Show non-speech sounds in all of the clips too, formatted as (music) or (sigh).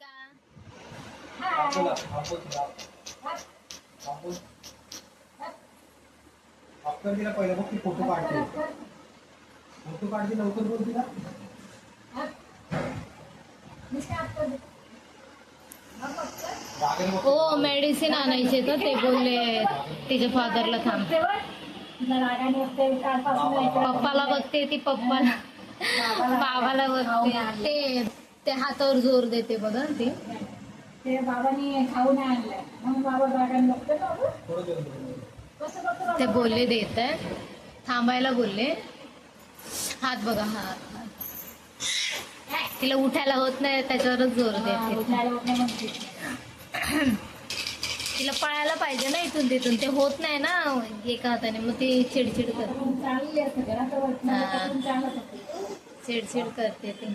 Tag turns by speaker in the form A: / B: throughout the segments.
A: मिष्का
B: बोला आपण आपण अक्कर तिला पहिला बघ ती फोटो काढते फोटो काढते लवकर बोल तिला
A: हो मेडिसिन आणायचे तर ते बोलले तिच्या फादरला थांब. पप्पाला बघते ती पप्पाला. बाबाला बघते. ते ते हातावर जोर देते बघा ती.
C: ते बाबांनी खाऊन आणलंय. बाबा रागाने बघतो ना. कसं
A: ते बोलले देत आहे. थांबायला बोलले. हात बघा हात हात. तिला उठायला होत नाही त्याच्यावरच जोर देते. तिला पळायला पाहिजे ना इथून तिथून. ते होत नाही ना एका हाताने. मग ती चिडचिड करते.
C: नाही.
A: चिडचिड करते ती.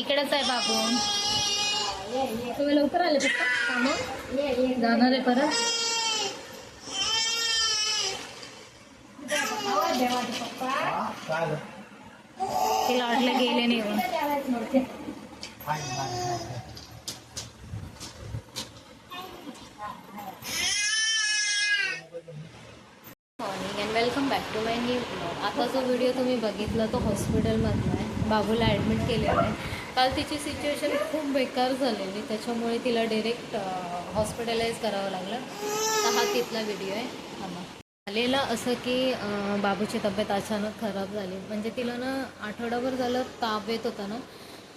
A: इकडेच आहे बाबू. तुम्ही लवकर आले कामं? जाणार आहे परत?
B: हा?
A: तिला वाटलं गेले निघून welcome back to my new blog आता जो व्हिडिओ तुम्ही बघितला तो हॉस्पिटलमधला आहे. बाबूला ॲडमिट केलेला आहे. काल तिची सिच्युएशन खूप बेकार झालेली. त्याच्यामुळे तिला डिरेक्ट हॉस्पिटलाइज करावं लागलं. तर हा तिथला व्हिडिओ आहे. हा झालेलं असं की बाबूची तब्येत अचानक खराब झाली. म्हणजे तिला ना आठवडाभर झालं ताप येत होता ना.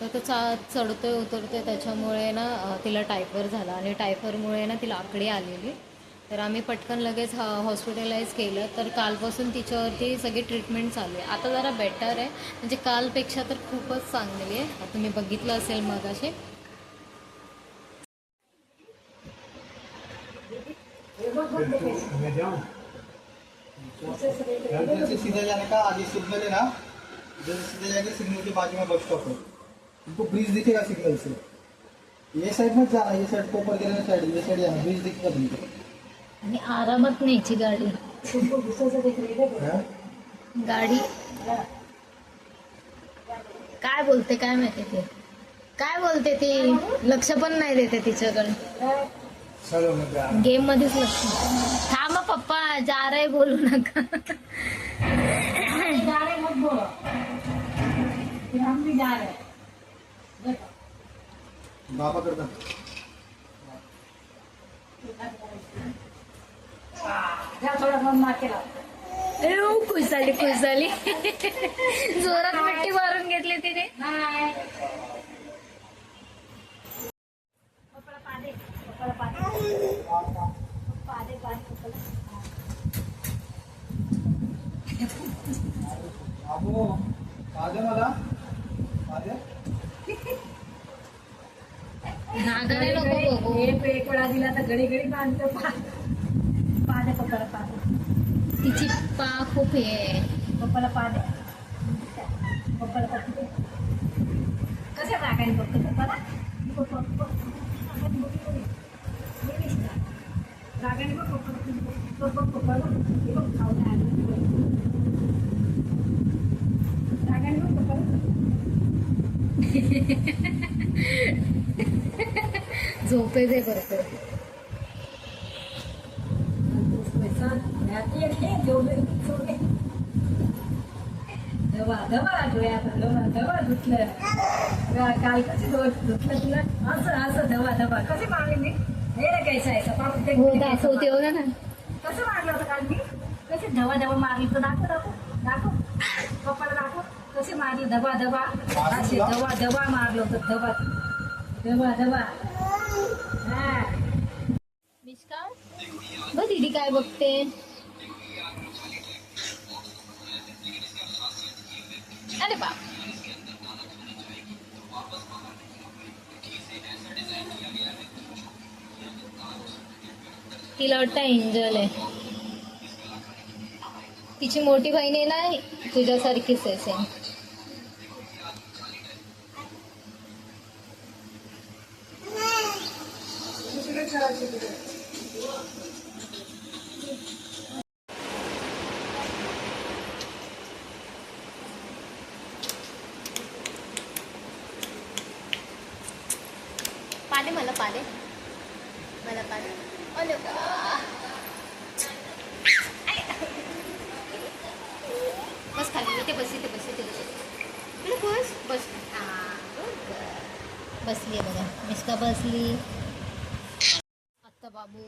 A: तर तो चा चढतोय उतरतोय. त्याच्यामुळे ना तिला टायफर झाला. आणि टायफरमुळे ना तिला आकडी आलेली. तर आम्ही पटकन लगेच हॉस्पिटलाइज केलं. तर कालपासून तिच्यावरती सगळी ट्रीटमेंट चालू आहे. आता जरा बेटर आहे. म्हणजे कालपेक्षा तर खूपच चांगली आहे. आता तुम्ही बघितलं असेल मग असे
B: सीधे जाने का आगे सिग्नल है ना सीधे जाके सिग्नल के बाजू में बस स्टॉप है तुमको ब्रिज दिखेगा सिग्नल से ये साइड मत जाना ये साइड कोपर गिरने साइड ये साइड जाना ब्रिज दिखेगा तुमको
A: आणि आरामात न्यायची गाडी? गाडी. काय बोलते काय माहिती ते? काय बोलते ती? लक्ष पण नाही देते तिच्याकडे. गेम मध्येच लक्ष थांबा पप्पा. जा रे बोलू नका.
C: जा रहे मत बोलो फिर हम भी जा. रहे देखो
B: बाबा करता
C: थोड़ा
A: खुश झाली खुश झाली जोरात मिट्टी मारून घेतली तिने.
C: हाय पप्पाला पादे पप्पाला पादे. पादे पादे पप्पाला
B: बाबू आजा मला.
A: नागाने नको
C: एक एक वेळा दिला तर घडी घडी बांधतो. पप्पाला पादे
A: तिची पा खूप हे आहे.
C: पप्पाला पादे पप्पाला पादे कशा रागाने बघतो पप्पाला? पप्पा रागाने बघ पप्पा पप्पा बघ खाऊ रागाने बघ (laughs)
A: झोपे दे करतो
C: दवा दवा डोळ्यात दवा दवा धुतलं. काल कसे डोळे धुतलं तुला? असं असं दवा दवा कसे मारले मी? हे रे कैसा आहे.
A: हो ना.
C: कसं मारलं होतं काल मी? कसे धवा धवा मारली तर दाखव दाखव दाखव. पप्पाला दाखव. कसे मारले? दबा दबा असे दवा दबा मारलं होतं दबा दबा दबा हा.
A: मिष्का बघ दीदी काय बघते? अरे बाप. तिला वाटतं एंजल आहे. तिची मोठी बहीण आहे ना तुझ्यासारखीच आहे सेम मला Oh, look. बस खाली इथे बस इथे बस इथे बस इकडे बस बस हां, good. बसली आहे बघा मिस्का बसली आत्ता बाबू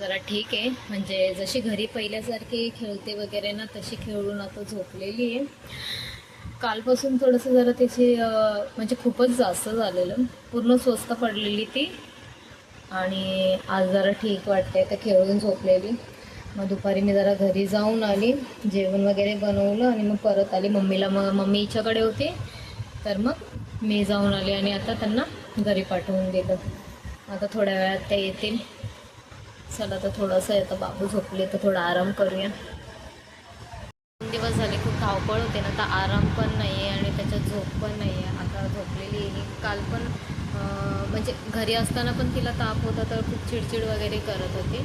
A: जरा ठीक आहे म्हणजे जशी घरी पहिल्यासारखी खेळते वगैरे ना तशी खेळून आता झोपलेली आहे कालपासून थोडंसं जरा त्याची म्हणजे खूपच जास्त झालेलं पूर्ण स्वस्त पडलेली ती आणि आज जरा ठीक वाटते तर खेळून झोपलेली. मग दुपारी मी जरा घरी जाऊन आली जेवण वगैरे बनवलं आणि मग परत आली. मम्मीला मग मम्मी हिच्याकडे होती तर मग मी जाऊन आली आणि आता त्यांना घरी पाठवून दिलं. आता थोड्या वेळात ते येतील. चला तर थोडंसं येतं बाबू झोपले तर थोडा आराम करूया. दोन दिवस झाले खूप धावपळ होते ना तर आराम पण नाही आहे आणि त्याच्यात झोप पण नाही आहे आता झोपलेली काल पण म्हणजे घरी असताना पण तिला ताप होता तर खूप चिडचिड वगैरे करत होती.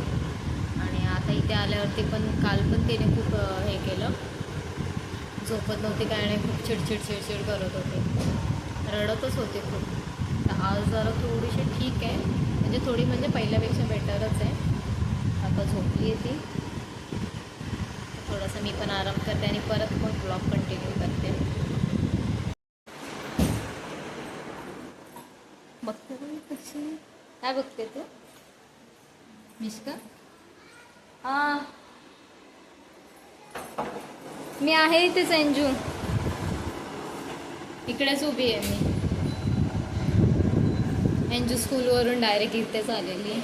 A: आणि आता इथे आल्यावरती पण काल पण तिने खूप हे केलं. झोपत नव्हती काय नाही खूप चिडचिड चिडचिड करत होती. रडतच होती खूप. तर आज जरा थोडीशी ठीक आहे. म्हणजे थोडी म्हणजे पहिल्यापेक्षा बेटरच आहे. आता झोपली आहे ती. थोडासा मी पण आराम करते आणि परत मग ब्लॉग कंटिन्यू करते. काय बघते तू? मिश्का हा मी आहे इथेच अंजू. इकडेच उभी आहे मी. अंजू स्कूलवरून डायरेक्ट इथेच आलेली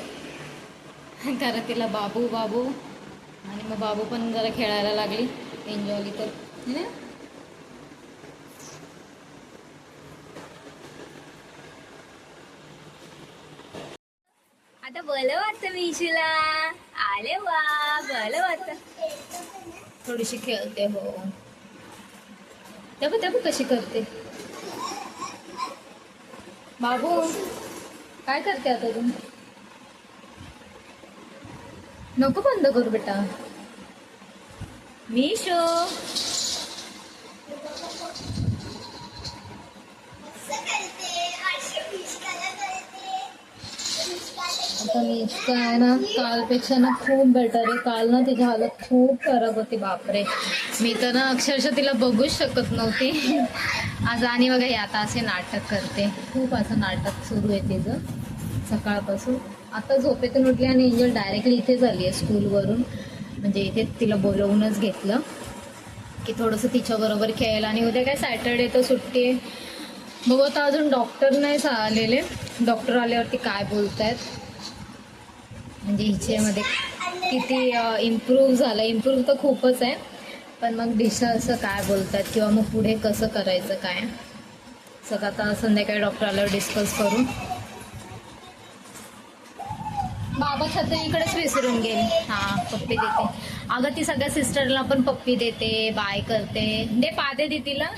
A: कारण तिला बाबू बाबू. आणि मग बाबू पण जरा खेळायला लागली. एन्जॉयली तर.
C: आता बरं वाटतं विशूला आले वा बरं वाटतं.
A: थोडीशी खेळते हो. तेव्हा तेव्हा कशी करते. बाबू काय करते आता तू? नको बंद करू बेटा. मिशो. आता मी इतकं आहे ना कालपेक्षा ना खूप बेटर आहे. काल ना तिची हालत खूप खराब होती बापरे. मी तर ना अक्षरशः तिला बघूच शकत नव्हती. आज आणि बघा हे आता असे नाटक करते. खूप असं नाटक सुरू आहे तिचं सकाळपासून. आता झोपेतून उठली आणि एंजल डायरेक्टली इथे झाली आहे स्कूलवरून म्हणजे इथे तिला बोलवूनच घेतलं. की थोडंसं तिच्याबरोबर खेळायला. आणि उद्या काय सॅटर्डे तर सुट्टी आहे. बघू आता अजून डॉक्टर नाही आलेले. डॉक्टर आल्यावरती काय बोलत आहेत म्हणजे हिच्यामध्ये किती इम्प्रूव्ह झालं. इम्प्रूव्ह तर खूपच आहे. पण मग डिशा असं काय बोलतात किंवा मग पुढे कसं करायचं काय? सगळं आता संध्याकाळी डॉक्टरला डिस्कस करू. बाबा छत्री इकडेच विसरून गेली. हां पप्पी देते. अगं ती सगळ्या सिस्टरला पण पप्पी देते बाय करते. दे पादे दे तिला.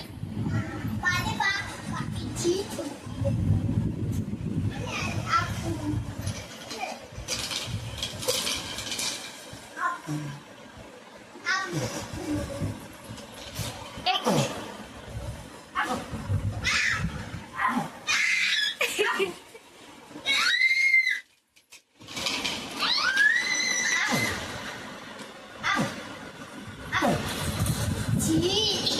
D: Sweet.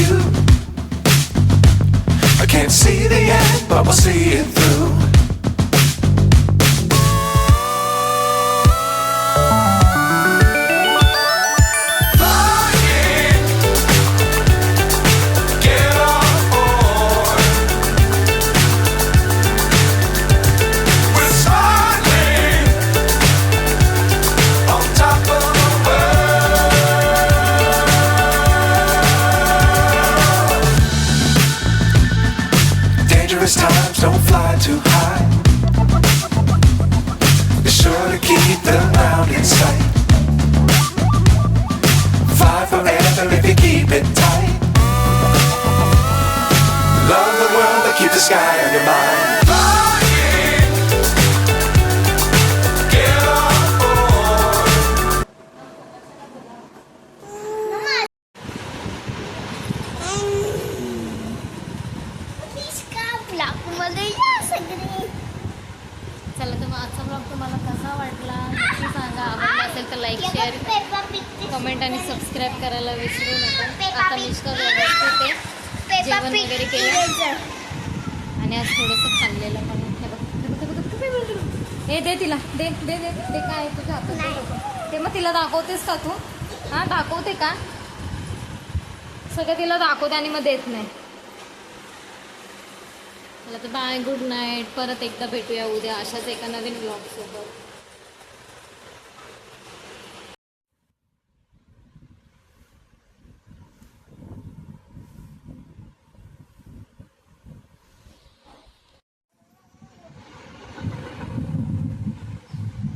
D: You. I can't see the end, but we'll see it through. The sky on your mind.
A: चला तर आजचा ब्लॉग तुम्हाला कसा वाटला? नक्की सांगा. आवडला असेल तर लाईक शेअर कमेंट आणि सबस्क्राईब करायला विसरू नका. आता व्यवस्थित
C: पेपा
A: जेवण वगैरे केलं? आणि आज थोडंसं खाल्लेलं पण. हे दे तिला दे दे दे दे काय तुझ्या हातात. ते मग तिला दाखवतेस का तू? हां दाखवते का? सगळं तिला दाखवते आणि मग देत नाही. चला तर बाय गुड नाईट परत एकदा भेटूया उद्या अशाच एका नवीन ब्लॉग सोबत.